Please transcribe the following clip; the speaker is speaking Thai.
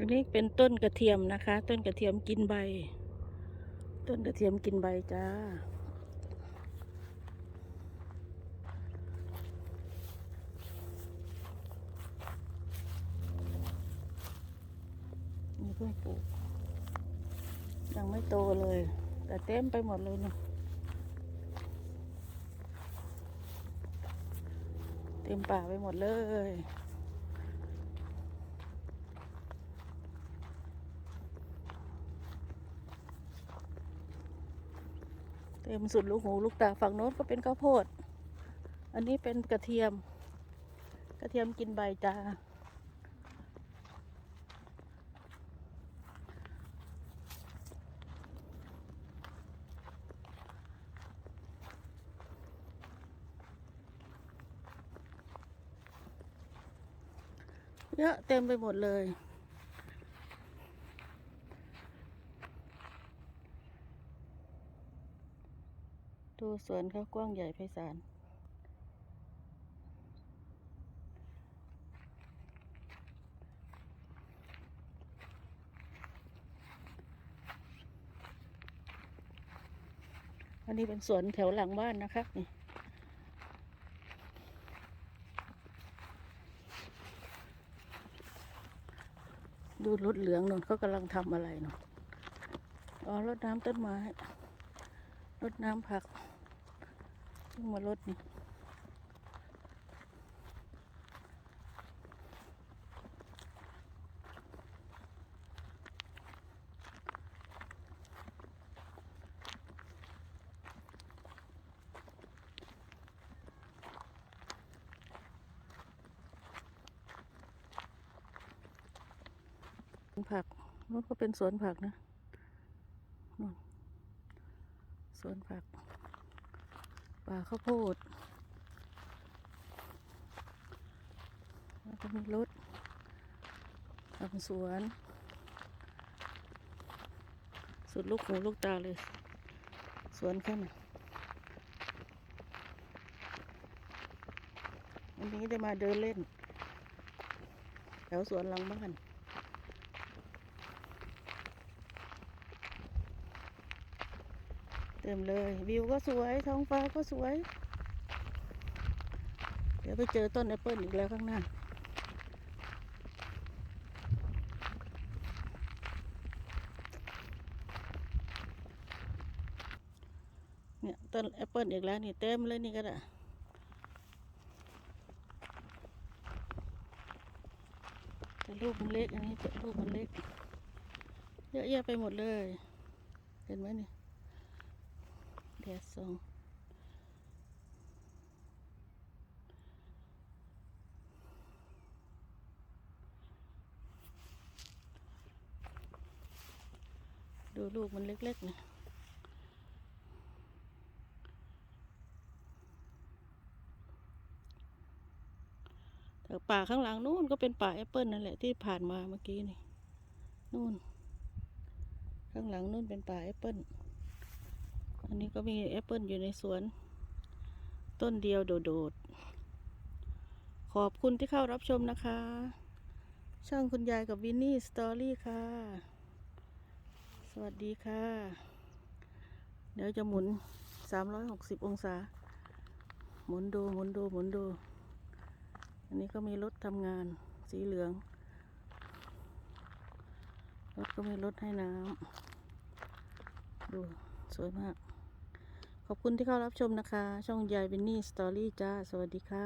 อันนี้เป็นต้นกระเทียมนะคะ ต้นกระเทียมกินใบ ต้นกระเทียมกินใบจ้านี่เพิ่งปลูกยังไม่โตเลย แต่เต็มไปหมดเลยเนี่ยเต็มป่าไปหมดเลย เต็มสุดลูกหูลูกตาฝั่งโน้นก็เป็นข้าวโพด อันนี้เป็นกระเทียม กระเทียมกินใบจ้าเยอะเต็มไปหมดเลย ดูสวนเขากว้างใหญ่ไพศาลอันนี้เป็นสวนแถวหลังบ้านนะคะนี่ดูรถเหลืองนนเขากำลังทำอะไรเนาะอ๋อรดน้ำต้นไม้รดน้ำผัก เพิ่งมารดนี่ผักนู้นก็เป็นสวนผักนะนู่นสวนผัก ป่าข้าวโพดแล้วก็มีรถทำสวน สุดลูกหูลูกตาเลย สวนแค่น่ะวันนี้ได้มาเดินเล่น แถวสวนหลังบ้าน เต็มเลย วิวก็สวย ท้องฟ้าก็สวย เดี๋ยวไปเจอต้นแอปเปิลอีกแล้วข้างหน้า เนี่ยต้นแอปเปิลอีกแล้วนี่เต็มเลยนี่ก็ได้แต่ลูกมันเล็กอันนี้แต่ลูกมันเล็ก เยอะแยะไปหมดเลย เห็นไหมนี่ แดดส่องดูลูกมันเล็กๆนะแต่ป่าข้างหลังนู่นก็เป็นป่าแอปเปิลนั่นแหละที่ผ่านมาเมื่อกี้นี่ นู่น ข้างหลังนู่นเป็นป่าแอปเปิล อันนี้ก็มีแอปเปิลอยู่ในสวน ต้นเดียวโดดๆ ขอบคุณที่เข้ารับชมนะคะ ช่องคุณยายกับวินนี่สตอรี่ค่ะ สวัสดีค่ะ เดี๋ยวจะหมุน 360 องศา หมุนดูหมุนดูหมุนดู อันนี้ก็มีรถทำงานสีเหลือง รถก็มีรถให้น้ำดูสวยมาก ขอบคุณที่เข้ารับชมนะคะ ช่องยายเบนนี่สตอรี่จ้า สวัสดีค่ะ